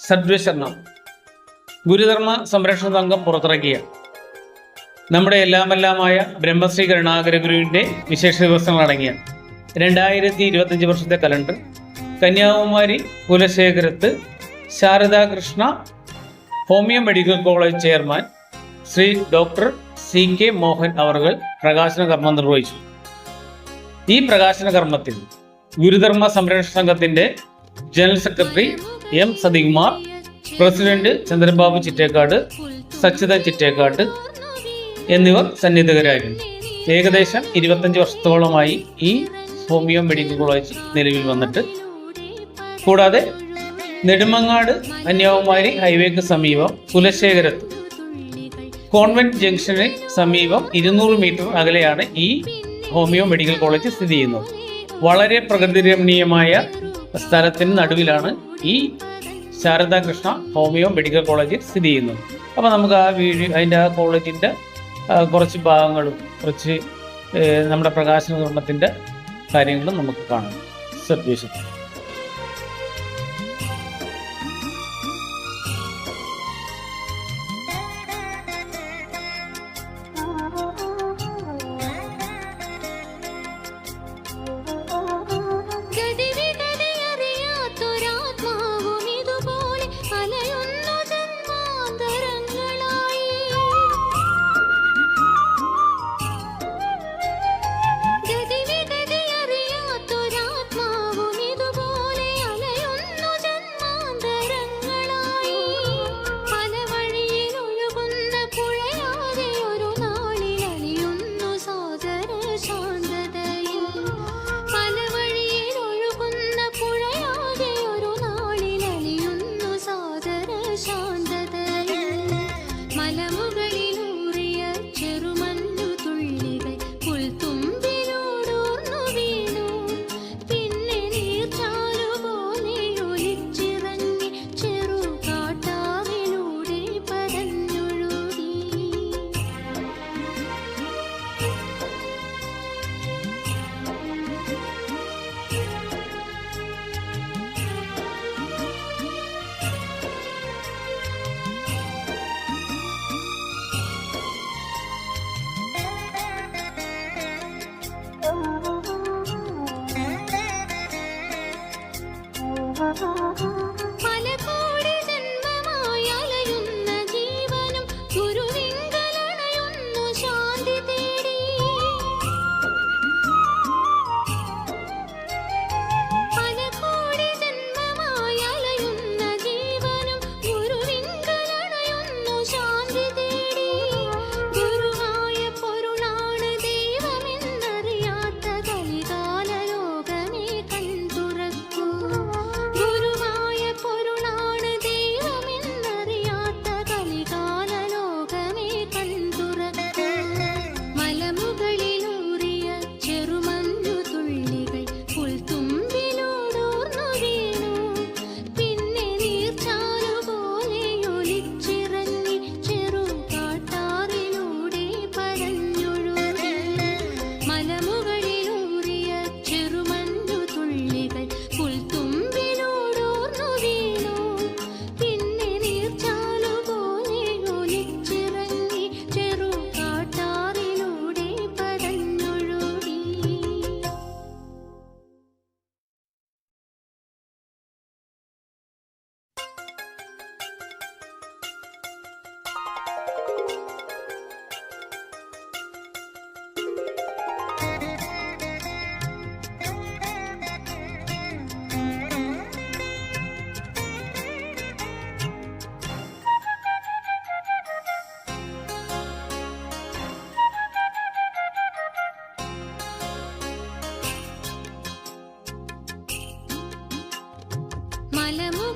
സദ്വശരണം ഗുരുധർമ്മ സംരക്ഷണ സംഘം പുറത്തിറക്കിയ നമ്മുടെ എല്ലാമെല്ലാമായ ബ്രഹ്മശ്രീ കരുണാകര ഗുരുവിന്റെ വിശേഷ ദിവസങ്ങളടങ്ങിയ രണ്ടായിരത്തി ഇരുപത്തഞ്ച് വർഷത്തെ calendar Kanyakumari കുലശേഖരത്ത് Saradakrishna homeo medical college chairman Shri doctor C K Mohan അവർകൾ പ്രകാശന കർമ്മം നിർവഹിച്ചു. ഈ പ്രകാശന കർമ്മത്തിൽ ഗുരുധർമ്മ സംരക്ഷണ സംഘത്തിന്റെ general secretary M Sathikumar president Chandrababu Chittekkad Sachitha Chittekkad എന്നിവർ സന്നിധകരായിരുന്നു ഏകദേശം ഇരുപത്തഞ്ച് വർഷത്തോളമായി ഈ ഹോമിയോ മെഡിക്കൽ കോളേജ് നിലവിൽ വന്നിട്ട്. കൂടാതെ നെടുമങ്ങാട് കന്യാകുമാരി ഹൈവേക്ക് സമീപം കുലശേഖരത്ത്. കോൺവെന്റ് ജംഗ്ഷന് സമീപം ഇരുന്നൂറ് മീറ്റർ അകലെയാണ് ഈ ഹോമിയോ മെഡിക്കൽ കോളേജ് സ്ഥിതി ചെയ്യുന്നത്. വളരെ പ്രകൃതി രമണീയമായ സ്ഥലത്തിന് നടുവിലാണ് ഈ ശാരദാകൃഷ്ണ ഹോമിയോ മെഡിക്കൽ കോളേജിൽ സ്ഥിതി ചെയ്യുന്നത് അപ്പോൾ നമുക്ക് ആ വീഡിയോ അതിന്റെ ആ കോളേജിന്റെ കുറച്ച് ഭാഗങ്ങളും കുറച്ച് നമ്മുടെ പ്രകാശന കർമ്മത്തിന്റെ കാര്യങ്ങളും നമുക്ക് കാണാം. സത്യേശം 啊 മലമു